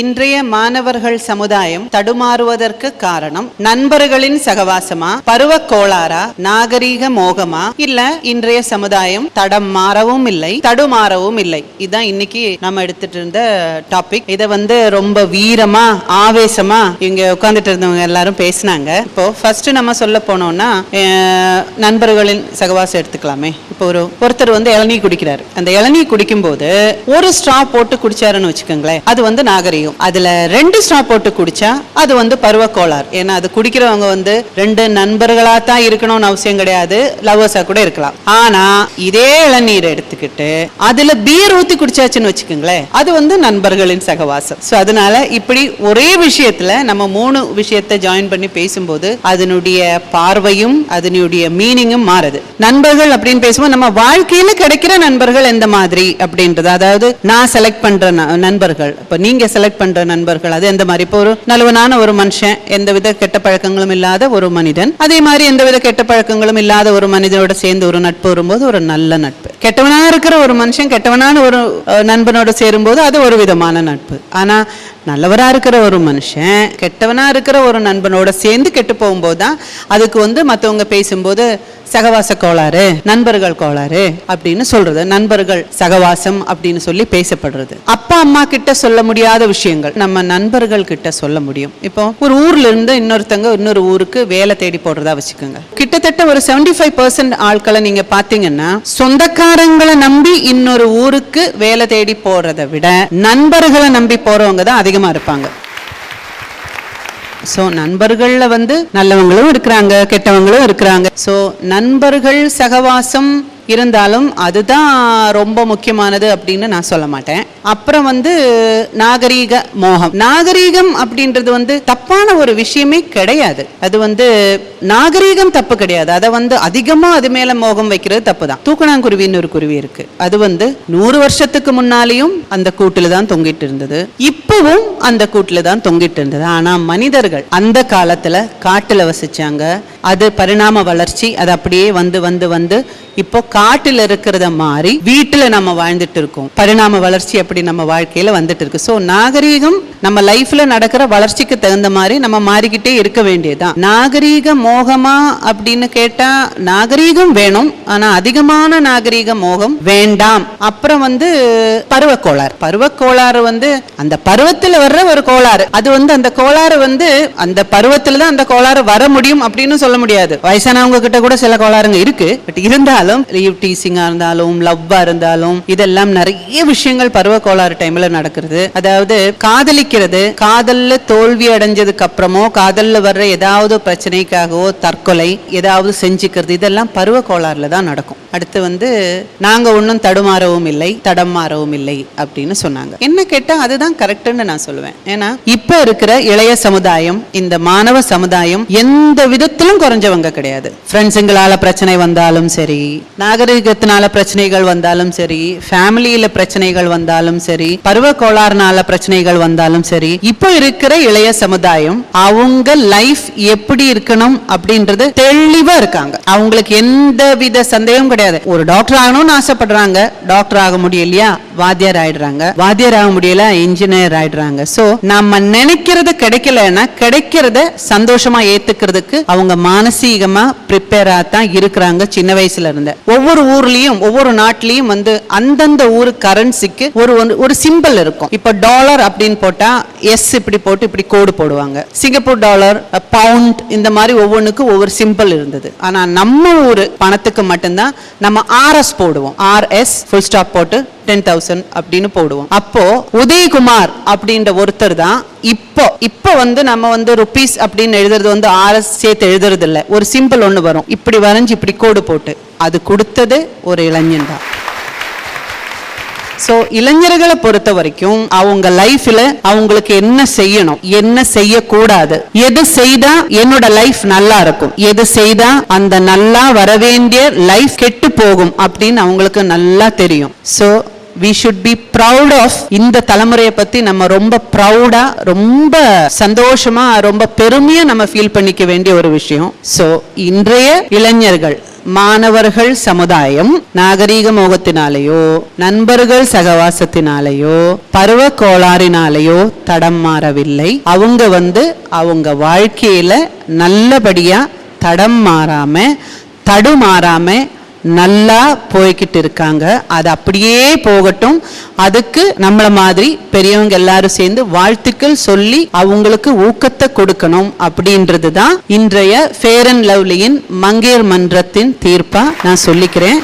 இன்றைய மாணவர்கள் சமுதாயம் தடுமாறுவதற்கு காரணம் நண்பர்களின் சகவாசமா பருவ கோளாரா நாகரீக மோகமா? இல்ல இன்றைய சமுதாயம் தடம் மாறவும் இல்லை தடுமாறவும் இல்லை. இதுதான் இன்னைக்கு நம்ம எடுத்துட்டு இருந்த டாபிக் இதை வந்து ரொம்ப வீரமா ஆவேசமா இங்க உட்கார்ந்துட்டு இருந்தவங்க எல்லாரும் பேசினாங்க. இப்போ ஃபர்ஸ்ட் நம்ம சொல்ல போனோம்னா நண்பர்களின் சகவாசம் எடுத்துக்கலாமே. இப்போ ஒரு ஒருத்தர் வந்து இளநீ குடிக்கிறாரு. அந்த இளநீ குடிக்கும்போது ஒரு ஸ்ட்ரா போட்டு குடிச்சாருன்னு வச்சுக்கோங்களேன். அது வந்து நாகரிகம். அதுல ரெண்டு ஸ்ட்ரா போட்டு குடிச்சா அது வந்து பருவ கோளாறு. ஏன்னா அது குடிக்கிறவங்க வந்து ரெண்டு நண்பர்களா தான் இருக்கணும்னு அவசியம் கிடையாது. லவ்வர்ஸா கூட இருக்கலாம். ஆனா இதே இளநீர் எடுத்துக்கிட்டு அதுல பீர் ஊத்தி குடிச்சாச்சுன்னு வச்சுக்கோங்களேன். அது வந்து நண்பர்களின் சகவாசம். ஸோ அதனால இப்படி ஒரே விஷயத்துல நம்ம மூணு விஷயத்தை ஜாயின் பண்ணி பேசும்போது அதனுடைய பார்வையும் அதனுடைய மீனிங்கும் மாறுது. நண்பர்கள் அப்படின்னு பேசும்போது நம்ம வாழ்க்கையில கிடைக்கிற நண்பர்கள் எந்த மாதிரி அப்படின்றது? அதாவது நான் செலக்ட் பண்ற ந- நண்பர்கள். இப்ப நீங்க செலக்ட் பண்ற நண்பர்கள் அது எந்த மாதிரி? இப்போ ஒரு நல்லவனான ஒரு மனுஷன் எந்தவித கெட்ட பழக்கங்களும் இல்லாத ஒரு மனிதன். அதே மாதிரி எந்தவித கெட்ட பழக்கங்களும் இல்லாத ஒரு மனிதனோட சேர்ந்து ஒரு நட்பு வரும்போது ஒரு நல்ல நட்பு. கெட்டவனா இருக்கிற ஒரு மனுஷன் கெட்டவனான ஒரு நண்பனோட சேரும்போது அது ஒரு விதமான நட்பு. ஆனா நல்லவரா இருக்கிற ஒரு மனுஷன் கெட்டவனா இருக்கிற ஒரு நண்பனோட சேர்ந்து கெட்டு போகும்போது தான் அதுக்கு வந்து மத்தவங்க பேசும்போது சகவாச கோளாறு நண்பர்கள் கோளாறு அப்படின்னு சொல்றது. நண்பர்கள் சகவாசம் அப்படின்னு சொல்லி பேசப்படுறது. அப்பா அம்மா கிட்ட சொல்ல முடியாத விஷயங்கள் நம்ம நண்பர்கள் கிட்ட சொல்ல முடியும். இப்போ ஒரு ஊர்ல இருந்து இன்னொருத்தங்க இன்னொரு ஊருக்கு வேலை தேடி போடுறதா வச்சுக்கோங்க. கிட்டத்தட்ட ஒரு 75% ஃபைவ் பர்சன்ட் ஆட்களை நீங்க பாத்தீங்கன்னா சொந்தக்காரங்களை நம்பி இன்னொரு ஊருக்கு வேலை தேடி போறதை விட நண்பர்களை நம்பி போறவங்க தான் அதிகமாக இருப்பாங்க. ஸோ நண்பர்களில் வந்து நல்லவங்களும் இருக்கிறாங்க கெட்டவங்களும் இருக்கிறாங்க. ஸோ நண்பர்கள் சகவாசம் இருந்தாலும் அதுதான் ரொம்ப முக்கியமானது அப்படின்னு நான் சொல்ல மாட்டேன். அப்புறம் வந்து நாகரீக மோகம். நாகரீகம் அப்படின்றது வந்து தப்பான ஒரு விஷயமே கிடையாது. அது வந்து நாகரீகம் தப்பு கிடையாது. அதை வந்து அதிகமா அது மேல மோகம் வைக்கிறது தப்பு தான் தூக்கணாங்குருவின்னு ஒரு குருவி இருக்கு. அது வந்து நூறு வருஷத்துக்கு முன்னாலேயும் அந்த கூட்டுல தான் தொங்கிட்டு இருந்தது. இப்பவும் அந்த கூட்டுல தான் தொங்கிட்டு இருந்தது. ஆனா மனிதர்கள் அந்த காலத்துல காட்டுல வசிச்சாங்க. அது பரிணாம வளர்ச்சி அது அப்படியே வந்து வந்து வந்து இப்போ காட்டில் இருக்கிறத மாதிரி வீட்டுல நம்ம வாழ்ந்துட்டு இருக்கோம். பரிணாம வளர்ச்சி அப்படி நம்ம வாழ்க்கையில வந்துட்டு இருக்கு. ஸோ நாகரீகம் நம்ம லைஃப்ல நடக்கிற வளர்ச்சிக்கு தகுந்த மாதிரி நம்ம மாறிக்கிட்டே இருக்க வேண்டியதுதான். நாகரீக மோகமா அப்படின்னு கேட்டா நாகரீகம் வேணும். ஆனா அதிகமான நாகரீக மோகம் வேண்டாம். அப்புறம் வந்து பருவ கோளாறு பருவ கோளாறு வந்து அந்த பருவத்துல வர்ற ஒரு கோளாறு. அது வந்து அந்த கோளாறு வந்து அந்த பருவத்துல தான் அந்த கோளாறு வர முடியும் அப்படின்னு சொல்ல முடியாது. வயசானவங்க கிட்ட கூட சில கோளாறுங்க இருக்கு. பட் இருந்தாலும் லீவ் டீசிங்காக இருந்தாலும் லவ்வாக இருந்தாலும் இதெல்லாம் நிறைய விஷயங்கள் பருவ கோளாறு டைமில் நடக்கிறது. அதாவது காதலிக்கிறது காதலில் தோல்வி அடைஞ்சதுக்கு அப்புறமோ காதலில் வர்ற ஏதாவது பிரச்சனைக்காகவோ தற்கொலை ஏதாவது செஞ்சுக்கிறது இதெல்லாம் பருவ கோளாறுல தான் நடக்கும். அடுத்து வந்து நாங்க ஒன்றும் தடுமாறவும் இல்லை தடம் மாறவும் இல்லை அப்படின்னு சொன்னாங்க. என்ன கேட்டா அதுதான் கரெக்ட்னு நான் சொல்லுவேன். ஏன்னா இப்ப இருக்கிற இளைய சமுதாயம் இந்த மாணவ சமுதாயம் எந்த விதத்திலும் குறைஞ்சவங்க கிடையாது. ஃப்ரெண்ட்ஸுங்களால பிரச்சனை வந்தாலும் சரி நாகரிகத்தினால பிரச்சனைகள் வந்தாலும் சரி ஃபேமிலியில பிரச்சனைகள் வந்தாலும் சரி பருவ கோளாறுனால பிரச்சனைகள் வந்தாலும் சரி இப்போ இருக்கிற இளைய சமுதாயம் அவங்க லைஃப் எப்படி இருக்கணும் அப்படின்றது தெளிவா இருக்காங்க. அவங்களுக்கு எந்த வித சந்தேகம் கிடையாது. ஒரு டாக்டர் ஆகணும்னு ஆசைப்படுறாங்க. டாக்டர் ஆக முடியலையா? வாத்தியார் ஆயிடுறாங்க. வாத்தியார் ஆக முடியல இன்ஜினியர் ஆயிடுறாங்க. சோ நம்ம நினைக்கிறது கிடைக்கலன்னா கிடைக்கிறத சந்தோஷமா ஏத்துக்கிறதுக்கு அவங்க மானசீகமா ப்ரிப்பேரா தான் இருக்கிறாங்க சின்ன வயசுல இருந்து. ஒவ்வொரு ஊர்லயும் ஒவ்வொரு நாட்டிலயும் வந்து அந்தந்த ஊர் கரன்சிக்கு ஒரு ஒரு- ஒரு சிம்பிள் இருக்கும். இப்ப டாலர் அப்படின்னு போட்டா எஸ் இப்படி போட்டு இப்படி கோடு போடுவாங்க. சிங்கப்பூர் டாலர் பவுண்ட் இந்த மாதிரி ஒவ்வொன்றுக்கும் ஒவ்வொரு சிம்பிள் இருந்தது. ஆனா நம்ம ஊர் பணத்துக்கு மட்டும்தான் நம்ம ஆர்எஸ் போடுவோம். ஆர்எஸ் ஃபுல் ஸ்டாப் போட்டு டென் தௌசண்ட் அப்படின்னு போடுவோம். அப்போ உதயகுமார் அப்படின்ற ஒருத்தர் தான் இப்போ. இப்போ வந்து நம்ம வந்து ருபீஸ் அப்படின்னு எழுதுறது வந்து ஆர்எஸ் சேர்த்து எழுதுறது இல்லை ஒரு சிம்பிள் ஒன்று வரும். இப்படி வரைஞ்சு இப்படி கோடு போட்டு. அது கொடுத்தது ஒரு இளைஞன் தான். ஸோ இளைஞர்களை பொறுத்த வரைக்கும் அவங்க லைஃப்ல அவங்களுக்கு என்ன செய்யணும் என்ன செய்யக்கூடாது எது செய்தா என்னோட லைஃப் நல்லா இருக்கும் எது செய்தா அந்த நல்லா வரவேண்டிய லைஃப் கெட்டு போகும் அப்படின்னு அவங்களுக்கு நல்லா தெரியும். So we should be proud of இந்த தலைமுறையை பத்தி நம்ம ரொம்ப ப்ரௌடா ரொம்ப சந்தோஷமா ரொம்ப பெருமையா நம்ம ஃபீல் பண்ணிக்க வேண்டிய ஒரு விஷயம். ஸோ இன்றைய இளைஞர்கள் மாணவர்கள் சமுதாயம் நாகரீக மோகத்தினாலேயோ நண்பர்கள் சகவாசத்தினாலேயோ பருவ கோளாறினாலேயோ தடம் மாறவில்லை. அவங்க வந்து அவங்க வாழ்க்கையில நல்லபடியா தடம் மாறாம தடுமாறாம நல்லா போய்கிட்டு இருக்காங்க. அது அப்படியே போகட்டும். அதுக்கு நம்மள மாதிரி பெரியவங்க எல்லாரும் சேர்ந்து வாழ்த்துக்கள் சொல்லி அவங்களுக்கு ஊக்கத்தை கொடுக்கணும் அப்படின்றது தான் இன்றைய ஃபேர் அண்ட் லவ்லியின் மங்கையர் மன்றத்தின் தீர்ப்பா நான் சொல்லிக்கிறேன்.